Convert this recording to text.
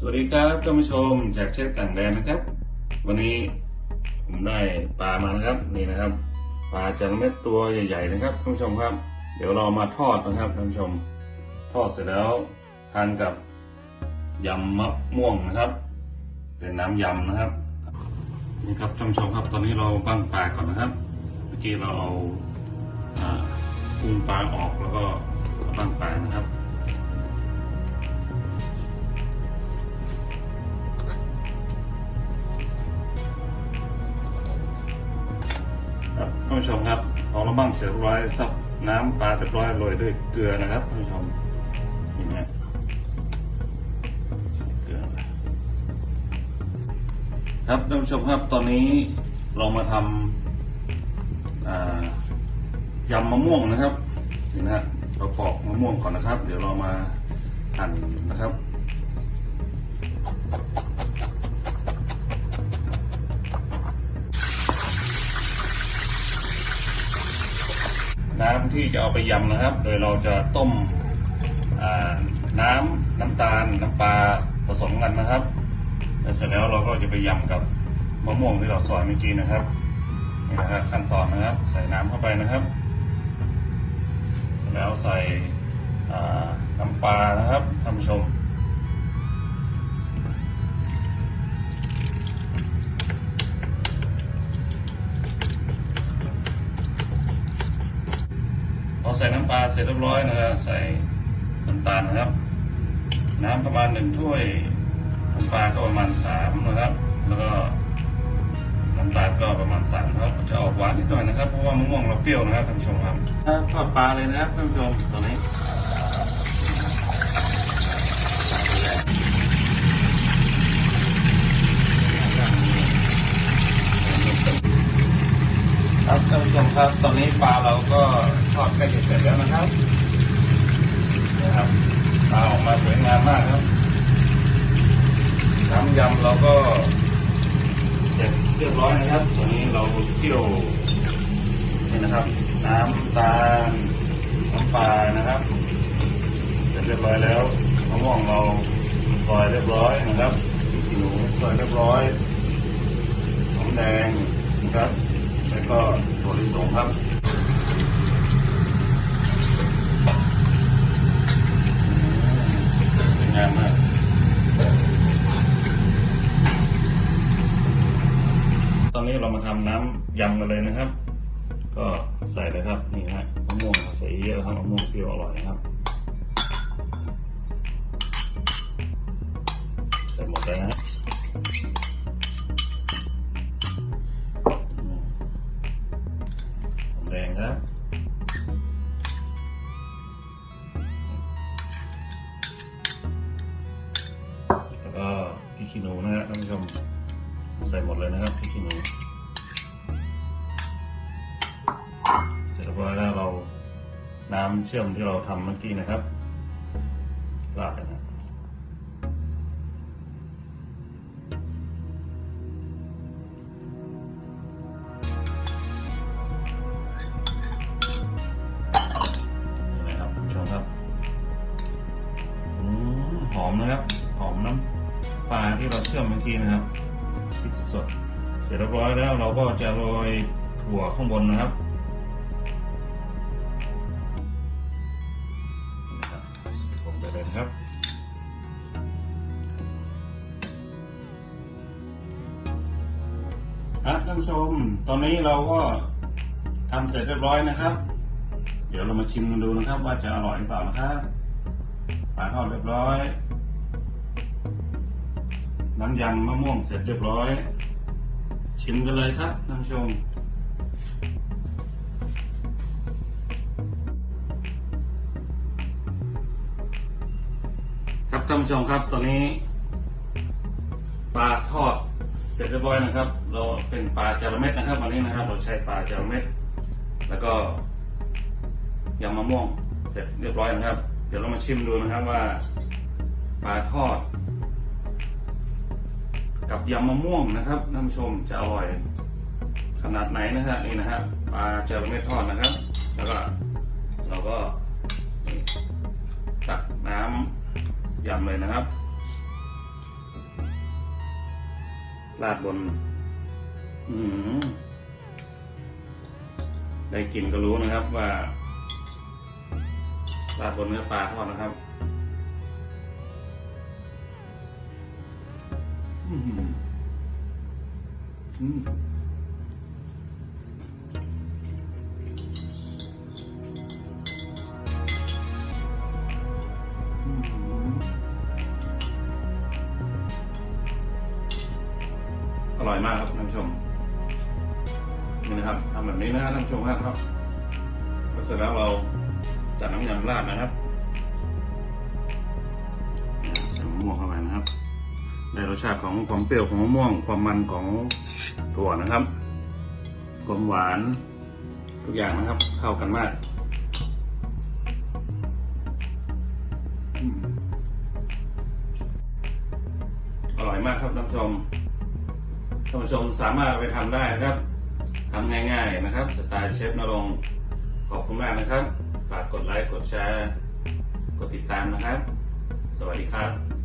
สวัสดีครับท่านผู้ชมจากเช็คต่างแดนนะครับ วันนี้ผมได้ปลามานะครับนี่นะครับปลาจระเม็ดตัวใหญ่ๆนะครับท่านผู้ชมครับ เดี๋ยวเรามาทอดนะครับท่านผู้ชม ทอดเสร็จแล้วทานกับยำมะม่วงนะครับเป็นน้ำยำนะครับนี่ครับท่านผู้ชมครับตอนนี้เราบ้างปลาก่อนนะครับ เมื่อกี้เราเอากุ้งปลาออกแล้วก็เอาบ้างปลานะครับ ผู้ชมครับพอเราบ้างเสร็จเรียบร้อยซับน้ำปลาเรียบร้อยโรยด้วยเกลือนะครับท่านผู้ชมเห็นไหมเกลือครับท่านผู้ชมครับตอนนี้เรามาทำยำมะม่วงนะครับนี่นะฮะเราปอกมะม่วงก่อนนะครับ เดี๋ยวเรามาหั่นนะครับ น้ำที่จะเอาไปยำนะครับ โดยเราจะต้มอ่าน้ำน้ำตาลน้ำปลาผสมกันนะครับแล้วเสร็จแล้วเราก็จะไปยำกับมะม่วงที่เราซอยเมื่อกี้นะครับนี่นะครับขั้นตอนนะครับใส่น้ำเข้าไปนะครับ เสร็จแล้วใส่น้ำปลานะครับท่านผู้ชม ใส่น้ำปลาเสร็จเรียบร้อยนะครับใส่น้ำตาลนะครับ น้ำประมาณหนึ่งถ้วยน้ำปลาก็ประมาณสามนะครับ แล้วก็น้ำตาลก็ประมาณสามนะครับจะออกหวานนิดหน่อยนะครับเพราะว่ามะม่วงเราเปรี้ยวนะครับท่านผู้ชมครับทอดปลาเลยนะครับท่านผู้ชมตอนนี้ครับท่านผู้ชมครับ ตอนนี้ปลาเราก็ทอดใกล้จะเสร็จแล้วนะครับนะครับปลาออกมาสวยงามมากครับน้ำยำเราก็เสร็จเรียบร้อยนะครับตัวนี้เราเคี่ยวนี่นะครับ น้ำตาลน้ำปลานะครับ เสร็จเรียบร้อยแล้วมะม่วงเราซอยเรียบร้อยนะครับพริกขี้หนูซอยเรียบร้อยหอมแดงนะครับ ก็ถั่วลิสงครับสวยงามมากตอนนี้เรามาทำน้ำยำกันเลยนะครับ ก็ใส่เลยครับนี่ฮะมะม่วงใส่เยอะครับมะม่วงเปรี้ยวอร่อยนะครับ ใส่หมดเลยนะ หอมแล้วก็พริกขี้หนูนะฮะท่านผู้ชมใส่หมดเลยนะครับพริกขี้หนูเสร็จเรียบร้อยแล้วเราน้ำเชื่อมที่เราทำเมื่อกี้นะครับราดไปนะ ที่เราเชื่อมเมื่อกี้นะครับพริกสดเสร็จเรียบร้อยแล้วเราก็จะโรยถั่วข้างบนนะครับนี่นะครับลงไปเลยนะครับครับท่านผู้ชม ตอนนี้เราก็ทำเสร็จเรียบร้อยนะครับ เดี๋ยวเรามาชิมกันดูนะครับ ว่าจะอร่อยหรือเปล่านะครับปลาทอดเรียบร้อย น้ำยำมะม่วงเสร็จเรียบร้อย ชิมกันเลยครับท่านผู้ชม ครับท่านผู้ชมครับตอนนี้ ปลาทอดเสร็จเรียบร้อยนะครับ เราเป็นปลาจาระเม็ดนะครับวันนี้นะครับ เราใช้ปลาจาระเม็ดแล้วก็ยำมะม่วงเสร็จเรียบร้อยนะครับ เดี๋ยวเรามาชิมดูนะครับว่าปลาทอด กับยำมะม่วงนะครับท่านผู้ชมจะอร่อย ขนาดไหนนะฮะนี่นะฮะปลาเจลเม็ดทอดนะครับ แล้วก็เราก็ตักน้ำยำเลยนะครับราดบน อืมได้กลินก็รู้นะครับว่าราดบนเนื้อปลาทอดนะครับ อืมอืมอร่อยมากครับท่านผู้ชมนี่นะครับทำแบบนี้นะท่านผู้ชมครับก็เสร็จแล้วเราจัดน้ำยำราดนะครับใส่มะม่วงเข้าไปนะครับ ได้รสชาติของความเปรี้ยวของมะม่วง ความมันของถั่วนะครับความหวานทุกอย่างนะครับ เข้ากันมากอร่อยมากครับท่านผู้ชมท่านผู้ชมสามารถไปทำได้นะครับทำง่าย ๆนะครับ สไตล์เชฟนรงขอบคุณมากนะครับ ฝากกดไลค์ กดแชร์ กดติดตามนะครับ สวัสดีครับ